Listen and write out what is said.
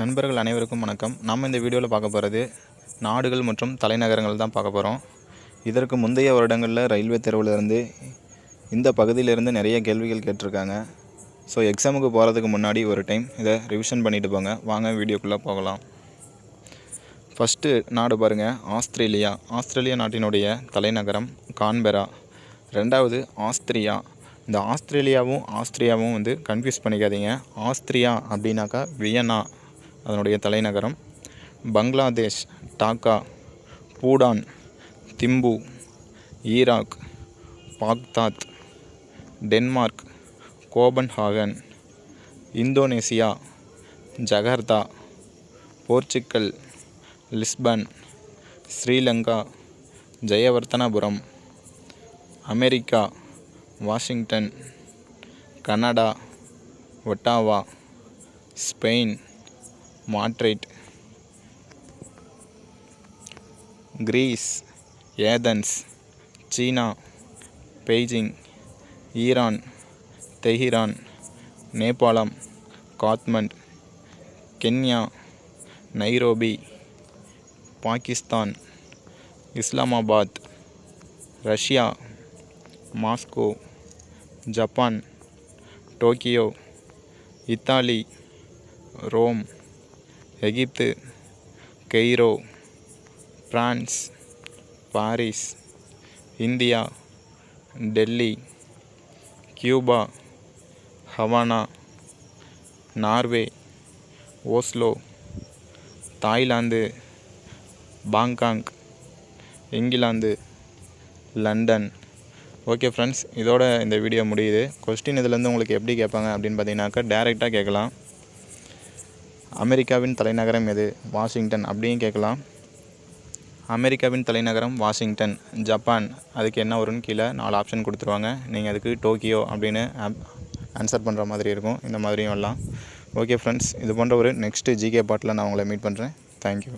நண்பர்கள் அனைவருக்கும் வணக்கம். நாம் இந்த வீடியோவில் பார்க்க போகிறது நாடுகள் மற்றும் தலைநகரங்கள் தான் பார்க்க போகிறோம் இதற்கு முந்தைய வருடங்களில் ரயில்வே தேர்விலிருந்து இந்த பகுதியிலிருந்து நிறைய கேள்விகள் கேட்டிருக்காங்க. ஸோ எக்ஸாமுக்கு போகிறதுக்கு முன்னாடி ஒரு டைம் இதை ரிவிஷன் பண்ணிட்டு போங்க. வாங்க வீடியோக்குள்ளே போகலாம். ஃபஸ்ட்டு நாடு பாருங்கள் ஆஸ்திரேலியா. ஆஸ்திரேலியா நாட்டினுடைய தலைநகரம் கான்பெரா. ரெண்டாவது ஆஸ்திரியா. இந்த ஆஸ்திரேலியாவும் ஆஸ்திரியாவும் வந்து கன்ஃபியூஸ் பண்ணிக்காதீங்க. ஆஸ்திரியா அப்படின்னாக்கா வியன்னா. அதனுடைய தலைநகரம் Bangladesh Dhaka Bhutan Thimphu Iraq Baghdad Denmark Copenhagen Indonesia Jakarta Portugal Lisbon Sri Lanka Jayawardenepura America Washington Canada Ottawa Spain Madrid. Greece Athens China Beijing Iran Tehran நேபாளம் Kathmandu Kenya Nairobi Pakistan Islamabad Russia Moscow Japan Tokyo Italy Rome. Egypt Cairo France Paris India Delhi Cuba Havana Norway Oslo Thailand Bangkok England London. Okay friends இதோட இந்த video முடியுது. Question இதுலேருந்து உங்களுக்கு எப்படி கேட்பாங்க அப்படின்னு பார்த்தீங்கன்னாக்கா டேரெக்டாக கேட்கலாம். அமெரிக்காவின் தலைநகரம் எது? வாஷிங்டன். அப்படின்னு கேட்கலாம். அமெரிக்காவின் தலைநகரம் வாஷிங்டன் ஜப்பான். அதுக்கு என்ன வரும்னு கீழே நாலு ஆப்ஷன் கொடுத்துருவாங்க. நீங்கள் அதுக்கு டோக்கியோ அப்படின்னு ஆன்சர் பண்ணுற மாதிரி இருக்கும். இந்த மாதிரியும் வரலாம். ஓகே ஃப்ரெண்ட்ஸ் இது போன்ற ஒரு நெக்ஸ்ட்டு ஜிகே பாட்டில் நான் உங்களை மீட் பண்ணுறேன் தேங்க்யூ